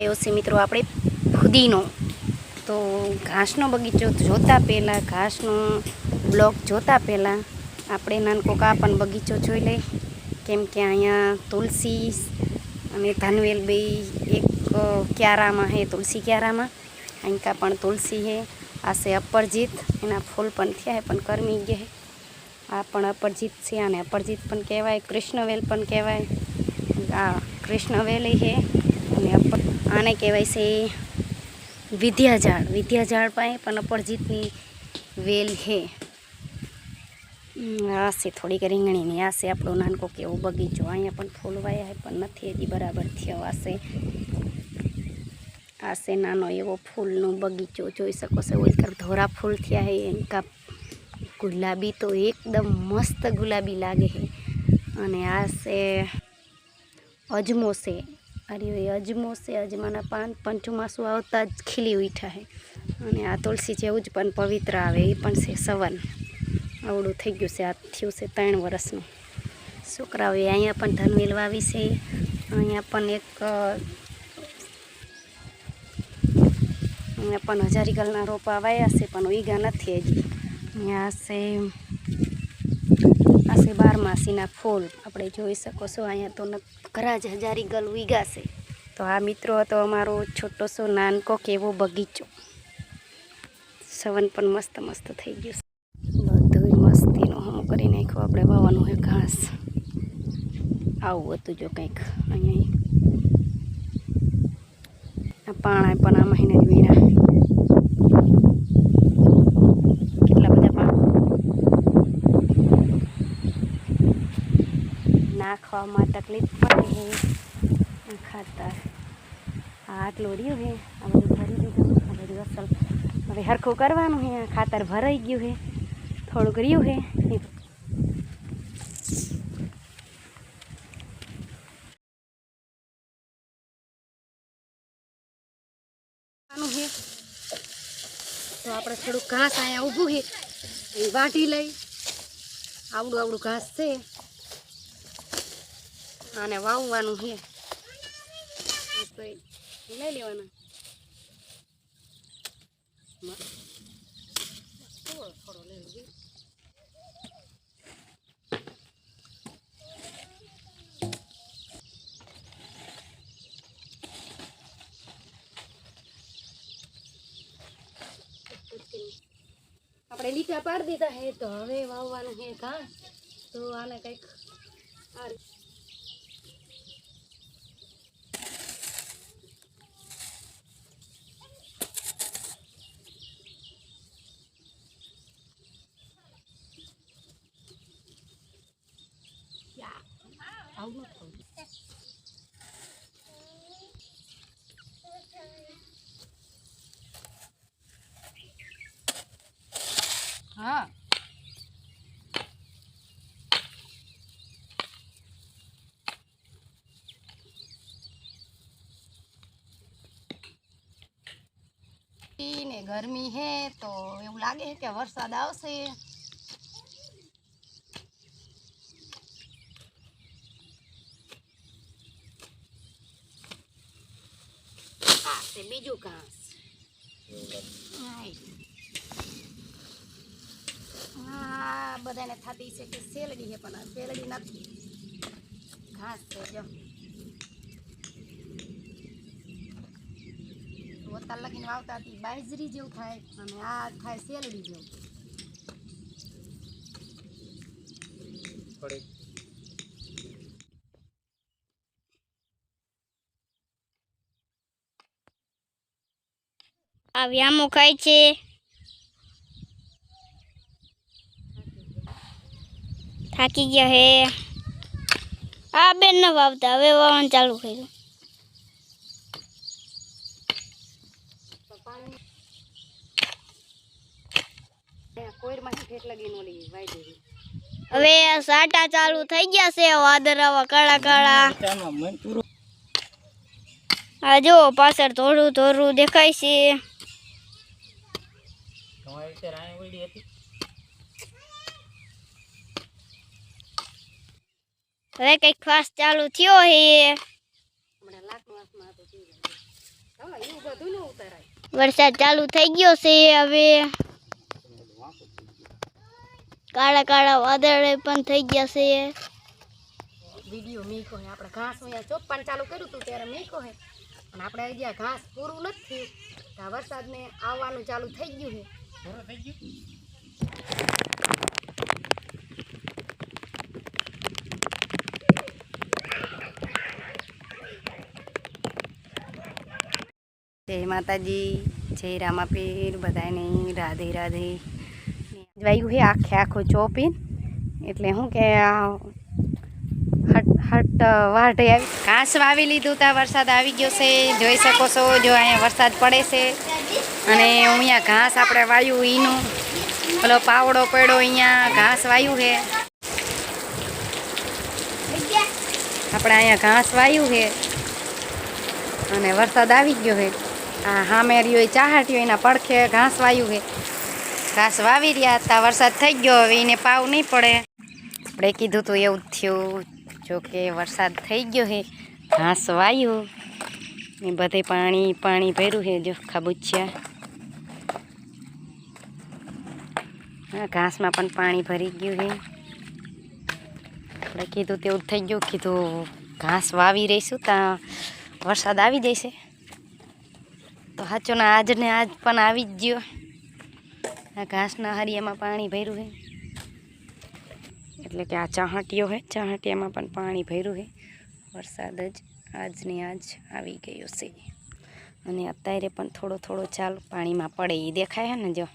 છે મિત્રો, આપણે ફુદીનો. તો ઘાસનો બગીચો જોતા પહેલાં, ઘાસનો બ્લોક જોતા પહેલાં આપણે નાનકો કાપન બગીચો જોઈ લઈ કેમ કે અહીંયા તુલસી અને ધાનવેલ બે એક ક્યારામાં હે, તુલસી ક્યારામાં. અહીંકા પણ તુલસી હે. આ છે અપરજીત. એના ફૂલ પણ થયા હે, પણ કરમી ગયા આ પણ અપરજીત છે અને અપરજીત પણ કહેવાય, કૃષ્ણવેલ પણ કહેવાય. આ કૃષ્ણવેલ હે અને અપર આને કહેવાય છે વિદ્યાઝાડ વિદ્યાઝાડ પાસે પણ અપરજીતની વેલ હે હમ, આ છે થોડીક રીંગણીની આ છે આપણો નાનકો કેવો બગીચો. અહીંયા પણ ફૂલ વાયા હે પણ નથી હજી બરાબર થયો. આ છે આ છે નાનો એવો ફૂલનો બગીચો. જોઈ શકો છો ઓલ તરફ ધોરા ફૂલ થયા હે એનકા ગુલાબી તો એકદમ મસ્ત ગુલાબી લાગે છે. અને આ છે અજમો છે. અરે એ અજમો છે. અજમાના પાન પણ આવતા જ ખીલી ઉઠા છે અને આ તુલસી જેવું જ પણ પવિત્ર આવે, એ પણ છે સવન. આવડું થઈ ગયું છે, આ થયું છે ત્રણ વર્ષનું. છોકરાઓએ અહીંયા પણ ધનવેલ વાવી છે. અહીંયા પણ એક, અહીંયા પણ હજારીગલના રોપા વાયા છે, પણ ઉગ્યા નથી હજી. અહીંયા છે છે બારમાસીના ફૂલ. આપણે જોઈ શકો છો, અહીંયા તો ઘરા જ હજારી ગલ છે. તો આ મિત્રો હતો અમારો છોટો સો નાનકો કેવો બગીચો. સવન પણ મસ્ત મસ્ત થઈ ગયું છે. બધું મસ્તીનું હમ કરી નાખ્યું. આપણે વાવવાનું હોય ઘાસ. આવું હતું જો કંઈક. અહીંયા. આ પાણા પણ આ મહિને જ વીણા કેટલા બધા પાણા નાખવામાં તકલીફ પડે છે ખાતર. આટલું રહ્યું છે આ બધું ભરી દીધું. બધું અસલ. હવે હરખું કરવાનું છે ખાતર ભરાઈ ગયું હે. થોડુંક રહ્યું હે. તો આપણે થોડુંક ઘાસ અહીંયા ઊભું છે એ વાટી લઈ. આવડું આવડું ઘાસ છે. આને વાવવાનું છે. લઈ લેવાના. થોડો લઈ આપણે લીટા પાડી દીધા હે તો હવે વાવવાનું હે ઘાસ તો આને કંઈક આ હા. ને ગરમી હે તો એવું લાગે છે કે વરસાદ આવશે. બીજું ઘાસ હાય. આ બધાને થતી છે કે શેલડી છે પણ આ શેલડી નથી. ઘાસ છે જો. વતાર લગીને વાવતા હતી બાજરી જેવું થાય અને આ થાય શેલડી જેવું. આ વ્યામો ખાય છે. થાકી ગયા હે. આ બેન ન વાવતા, હવે વાવવાનું ચાલુ કર્યું. હવે સાટા ચાલુ થઈ ગયા છે વાદરાવા કાળા કાળા. આ જો, પાછળ થોડું થોડું દેખાય છે. હવે કંઈક ફાસ્ટ ચાલુ થયો હે તે વરસાદ ચાલુ થઈ ગયો છે હવે કાળા કાળા વાદળ પણ થઈ ગયા છે વીડિયો મીકો હે આપણે ઘાસ અહીંયા ચોપ્પાન ચાલુ કર્યું હતું ત્યારે મીકો હે અને આપણે અહીંયા ઘાસ પૂરું નથી થયું તો આ વરસાદને આવવાનું ચાલુ થઈ ગયું છે જય માતાજી જય રામાપીર બધાને રાધે રાધે વાયું હે આખે આખો ચોપીન એટલે શું કે આ હટ હટ વાઢે આવી ઘાસ વાવી લીધું તા વરસાદ આવી ગયો છે જોઈ શકો છો જો અહીંયા વરસાદ પડે છે અને અહીંયા ઘાસ આપણે વાયું ઈનું. પેલો પાવડો પડ્યો અહીંયા, ઘાસ વાયું છે આપણે અહીંયા ઘાસ વાયું છે અને વરસાદ આવી ગયો છે આ રહ્યો ચાહટ્યો એના પડખે ઘાસ વાયું છે. ઘાસ વાવી રહ્યા હતા, વરસાદ થઈ ગયો, હવે એને પાવ નહીં પડે. આપણે કીધું તો એવું થયું જો કે વરસાદ થઈ ગયો છે, ઘાસ વાયું. ને બધે પાણી પાણી ભર્યું છે, જો હા ઘાસમાં પણ પાણી ભરી ગયું છે. આપણે કીધું તેવું થઈ ગયું, કીધું ઘાસ વાવી રહીશું ત્યાં વરસાદ આવી જશે. તો સાચો ને આજ ને આજ પણ આવી જ ગયો. આ ઘાસના હરિયામાં પાણી ભર્યું છે. એટલે કે આ ચાહટીઓ છે, ચાહટીયામાં પણ પાણી ભર્યું છે. વરસાદ જ આજને આજ આવી ગયો છે. અને અત્યારે પણ થોડો થોડો ચાલ પાણીમાં પડે એ દેખાય છે ને જો.